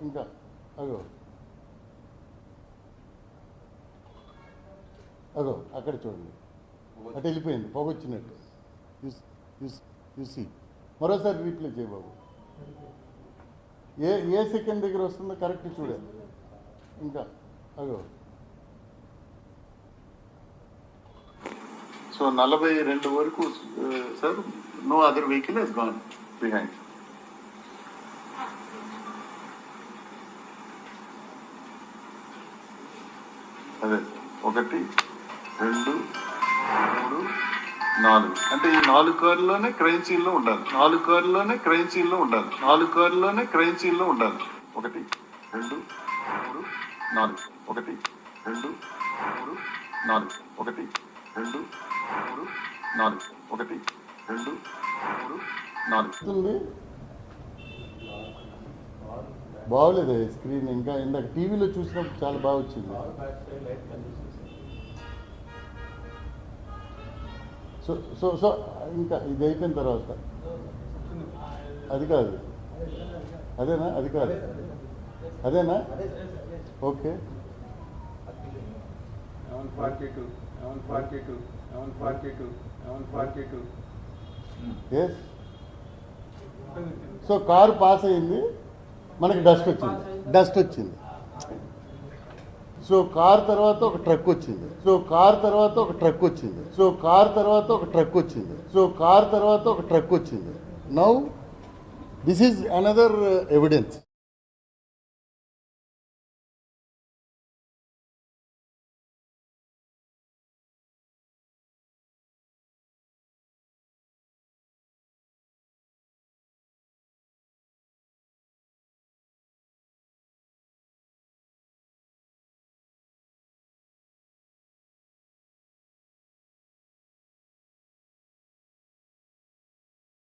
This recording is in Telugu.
ఇంకా అగో అగో అక్కడ చూడండి అటు వెళ్ళిపోయింది పొగొచ్చినట్టు చూసి మరోసారి రీప్లే చేయ బాబు ఏ ఏ సెకండ్ దగ్గర వస్తుందో కరెక్ట్ చూడండి ఇంకా అగో సో నలభై రెండు వరకు sir no other vehicle he's gone behind అదే ఒకటి రెండు మూడు నాలుగు. అంటే ఈ నాలుగు కార్లోనే క్రైమ్ సీన్లో ఉండాలి. నాలుగు కార్లోనే క్రైమ్ సీన్లో ఉండాలి. నాలుగు కార్లోనే క్రైమ్ సీన్లో ఉండాలి. ఒకటి రెండు మూడు నాలుగు. ఒకటి రెండు మూడు నాలుగు. ఒకటి రెండు మూడు నాలుగు. ఒకటి రెండు మూడు నాలుగు. బాగోలేదు స్క్రీన్ ఇంకా ఇందాక టీవీలో చూసినప్పుడు చాలా బాగా వచ్చింది. సో సో సో ఇంకా ఇది అయిపోయిన తర్వాత. అది కాదు. అదేనా? అది కాదు. అదేనా? Okay. Yes so car pass అయింది. మనకి డస్ట్ వచ్చింది. డస్ట్ వచ్చింది. సో కార్ తర్వాత ఒక ట్రక్ వచ్చింది. సో కార్ తర్వాత ఒక ట్రక్ వచ్చింది. సో కార్ తర్వాత ఒక ట్రక్ వచ్చింది. సో కార్ తర్వాత ఒక ట్రక్ వచ్చింది. Now this is another evidence